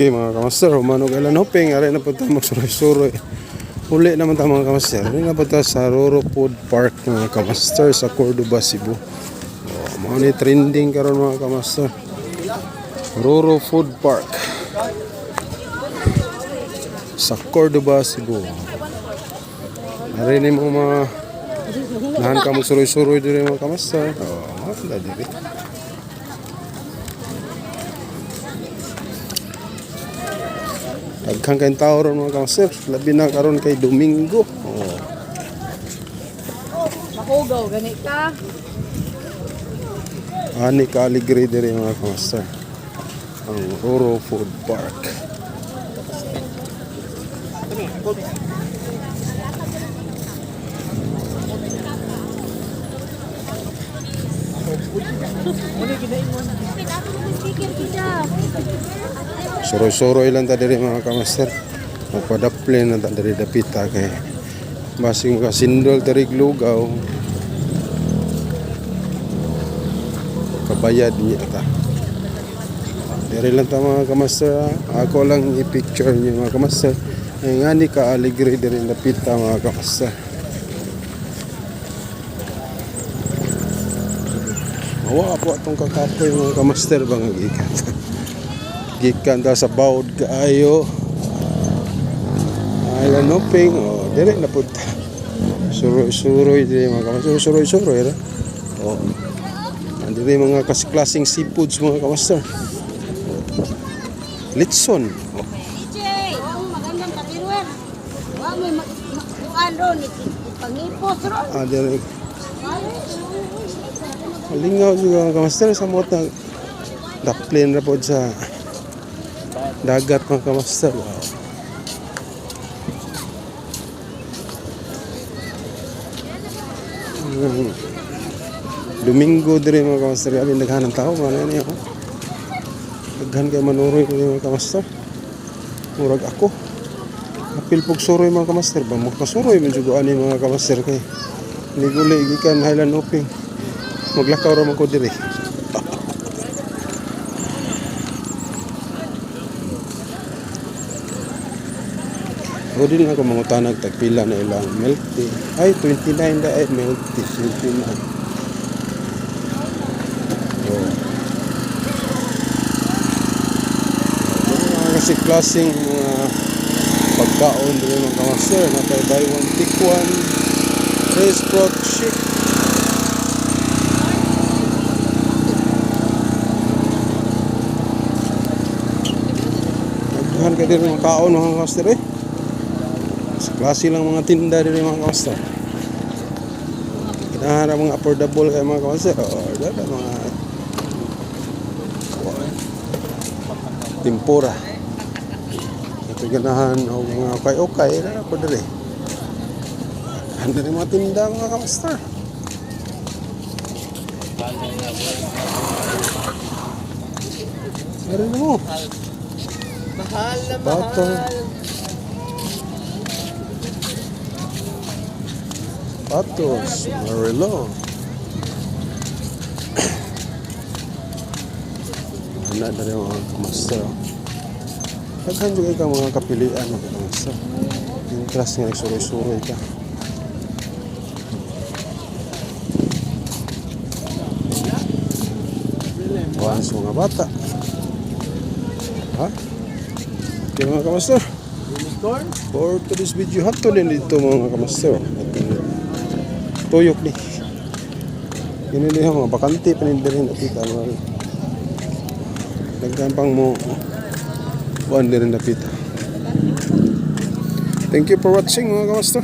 Okay mga kamaster, humano kailan hoping, aray na punta magsuroy-suroy. Uli naman tayo mga kamaster. Uli na punta sa Roro Food Park mga kamaster sa Cordoba, Cebu. Oh, mga trending karon mga kamaster. Roro Food Park sa Cordoba, Cebu. Aray ni mo mga nahan ka magsuroy-suroy diri mga kamaster. Oh, mga diri. Daghang kayong tao ron mga kamaster. Labi na karon kay Domingo. Oh. Makugaw, ganit ka. Ani ka aligre diri mga kamaster. Ang Roro Food Park. Suroy-suroy lang ta diri mga kamaster. Magpadaple na ta diri dapita kay basing makasindol diri lugaw. Kabayad niya ta. Diri lang ta mga kamaster. Ako lang i-picture niyo mga kamaster. Ay nga ni ka aligre diri dapita mga kamaster. Mawa po atong kakapoy mga kamaster bang gikan. gikan ta sa bawod kaayo. Ay ano ping oh, dire na punta. Suroy-suroy dire mga kamaster. Suroy-suroy ra. Oh. Andire mga kas klaseng seafoods mga kamaster. Litson. Oh. DJ, ang magandang katirwer. Wa may magkuan ron, pangipos ron. Ah, dire. Lingaw juga mga kamaster sa mota. Daplin ra pod sa dagat mga kamaster. Wow. Mm. Domingo dire mga kamaster. Kami naghanang tao. Ano niya ako? Daghan kay manuroy ko mga kamaster. Murag ako. Apil pog suroy mga kamaster. Ba mo kasuroy man jugo ani mga kamaster kay. Liguli gikan Highland Open. Maglakaw ra man ko dire. O din ako mangutanag tagpila na ilang milk tea. Ay, 29 da ay milk tea. 29. Oh. Mga kasi klaseng mga pagkaon din mga kamaster. Natay buy one, take one. Fresh fruit shake. Nagdahan ka din mga kaon mga kamaster eh. Sa klase lang mga tinda din mga kamaster. Kinahanap mga affordable kay mga kamaster. O, dada mga tempura. Ito ganahan o mga okay-okay. Dada po dali. Handa rin mga tinda mga kamaster. Meron mo. Mahal na Bato. Patos, Marilo. Wala na rin mga kamaster. Daghan ka mga kapilian mga kamaster. Yung class nga suroy-suroy ka. Buwan sa mga bata. Ha? Okay mga kamaster. For today's video, hato din dito mga kamaster. Tuyok ni. Din yung mga bakante, panindirin at kita. Nagkampang mo, buwan din napita. Thank you for watching mga kamaster.